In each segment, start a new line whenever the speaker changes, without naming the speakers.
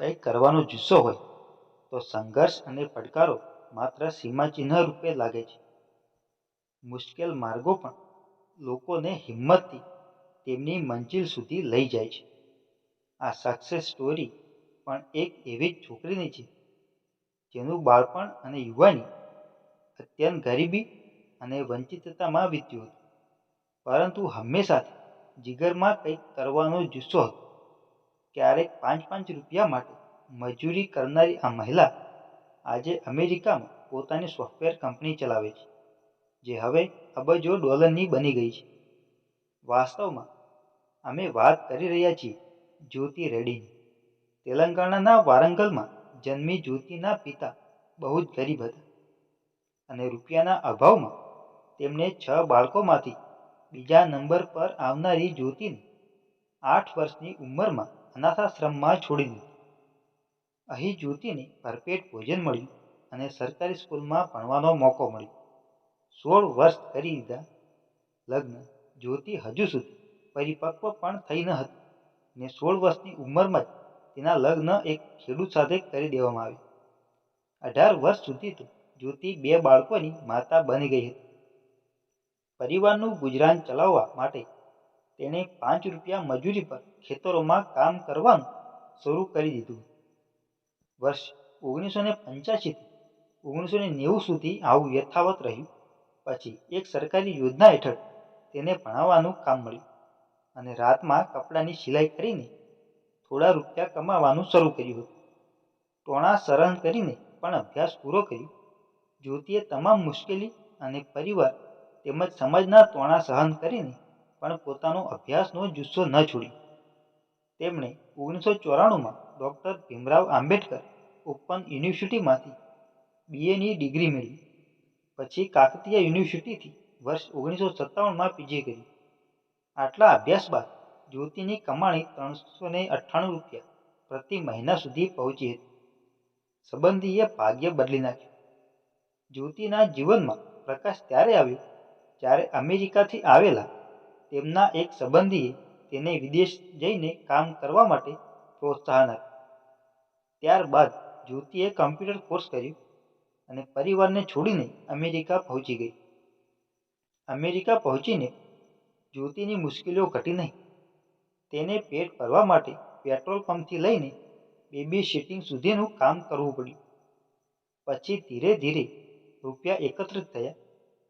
કંઈક કરવાનો જુસ્સો હોય, તો સંઘર્ષ અને પડકારો માત્ર સીમાચિહ્ન રૂપે લાગે છે. મુશ્કેલ માર્ગો પણ લોકોને હિંમતથી તેમની મંજિલ સુધી લઈ જાય છે. આ સક્સેસ સ્ટોરી પણ એક એવી જ છોકરીની છે, જેનું બાળપણ અને યુવાની અત્યંત ગરીબી અને વંચિતતામાં વીત્યું હતું. પરંતુ હંમેશા જીગરમાં કંઈક કરવાનો જુસ્સો હતો. ક્યારેક પાંચ પાંચ રૂપિયા માટે મજૂરી કરનારી આ મહિલા આજે અમેરિકામાં પોતાની સોફ્ટવેર કંપની ચલાવે છે, જે હવે અબજો ડોલરની બની ગઈ છે. વાસ્તવમાં અમે વાત કરી રહ્યા છીએ જ્યોતિ રેડ્ડીની. તેલંગાણાના વારંગલમાં જન્મી જ્યોતિના પિતા બહુ જ ગરીબ હતા અને રૂપિયાના અભાવમાં તેમને છ બાળકોમાંથી બીજા નંબર પર આવનારી જ્યોતિને આઠ વર્ષની ઉંમરમાં અનાથાશ્રમમાં છોડી દીધું. અહીં જ્યોતિને ભરપેટ ભોજન મળ્યું અને સરકારી સ્કૂલમાં ભણવાનો મોકો મળ્યો. સોળ વર્ષ કરી દીધા લગ્ન જ્યોતિ હજુ સુધી પરિપક્વ પણ થઈ ન હતી ને સોળ વર્ષની ઉંમરમાં જ તેના લગ્ન એક ખેડૂત સાથે કરી દેવામાં આવ્યું. અઢાર વર્ષ સુધી તો જ્યોતિ બે બાળકોની માતા બની ગઈ હતી. પરિવારનું ગુજરાન ચલાવવા માટે તેણે પાંચ રૂપિયા મજૂરી પર ખેતરોમાં કામ કરવાનું શરૂ કરી દીધું. વર્ષ ઓગણીસો ને પંચ્યાસીથી ઓગણીસો ને નેવું સુધી આવું યથાવત રહ્યું. પછી એક સરકારી યોજના હેઠળ તેને ભણાવવાનું કામ મળ્યું અને રાતમાં કપડાની સિલાઈ કરીને થોડા રૂપિયા કમાવાનું શરૂ કર્યું હતું. ટોણા સહન કરીને પણ અભ્યાસ પૂરો કર્યો. જ્યોતિએ તમામ મુશ્કેલી અને પરિવાર તેમજ સમાજના ટોણા સહન કરીને પણ પોતાનો અભ્યાસનો જુસ્સો ન છોડ્યો તેમણે ઓગણીસો ચોરાણુંમાં ડૉક્ટર ભીમરાવ આંબેડકર ઓપન યુનિવર્સિટીમાંથી બીએની ડિગ્રી મેળવી. પછી કાકતીય યુનિવર્સિટીથી વર્ષ ઓગણીસો સત્તાવનમાં પીજી કરી. આટલા અભ્યાસ બાદ જ્યોતિની કમાણી ત્રણસો ને અઠ્ઠાણું રૂપિયા પ્રતિ મહિના સુધી પહોંચી હતી. સંબંધીએ ભાગ્ય બદલી નાખ્યું. જ્યોતિના જીવનમાં પ્રકાશ ત્યારે આવ્યો જ્યારે અમેરિકાથી આવેલા તેમના એક સંબંધીએ તેને વિદેશ જઈને કામ કરવા માટે પ્રોત્સાહન આપ્યું. ત્યારબાદ જ્યોતિએ કમ્પ્યુટર કોર્સ કર્યો અને પરિવારને છોડીને અમેરિકા પહોંચી ગઈ. અમેરિકા પહોંચીને જ્યોતિની મુશ્કેલીઓ ઘટી નહીં. તેને પેટ ભરવા માટે પેટ્રોલ પંપથી લઈને બેબી સિટિંગ સુધીનું કામ કરવું પડ્યું. પછી ધીરે ધીરે રૂપિયા એકત્રિત થયા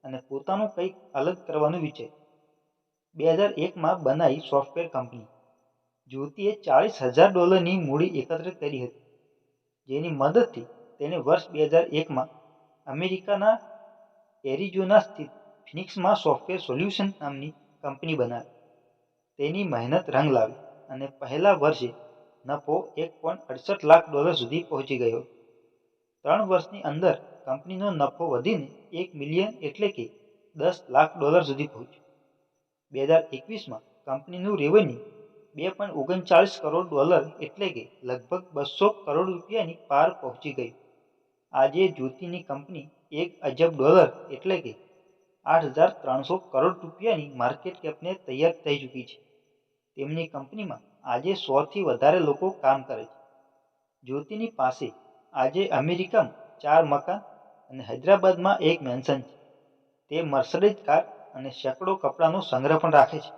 અને પોતાનું કંઈક અલગ કરવાનું વિચાર્યું. બે હજાર એકમાં બનાવી સોફ્ટવેર કંપની જ્યોતિએ ચાળીસ હજાર ડોલરની મૂડી એકત્રિત કરી હતી. જેની મદદથી તેણે વર્ષ બે હજાર એકમાં અમેરિકાના એરિઝોના સ્થિત ફિનિક્સમાં સોફ્ટવેર સોલ્યુશન નામની કંપની બનાવી. તેની મહેનત રંગ લાવી અને પહેલા વર્ષે નફો એક પોઈન્ટ અડસઠ લાખ ડોલર સુધી પહોંચી ગયો. ત્રણ વર્ષની અંદર કંપનીનો નફો વધીને એક મિલિયન એટલે કે દસ લાખ ડોલર સુધી પહોંચ્યો. બે હજાર એકવીસમાં કંપનીનું રેવન્યુ બે પોઈન્ટ ઓગણચાળીસ કરોડ ડોલર એટલે કે લગભગ બસો કરોડ રૂપિયાની પાર પહોંચી ગયું આજે જ્યોતિની કંપની એક અજબ ડોલર એટલે કે આઠ હજાર ત્રણસો કરોડ રૂપિયાની માર્કેટ કેપને તૈયાર થઈ ચૂકી છે. તેમની કંપનીમાં આજે સોથી વધારે લોકો કામ કરે છે. જ્યોતિની પાસે આજે અમેરિકામાં ચાર મકાન અને હૈદરાબાદમાં એક મેન્શન છે. તે મર્સડીઝ કાર અને સેંકડો કપડાનો સંગ્રહ પણ રાખે છે.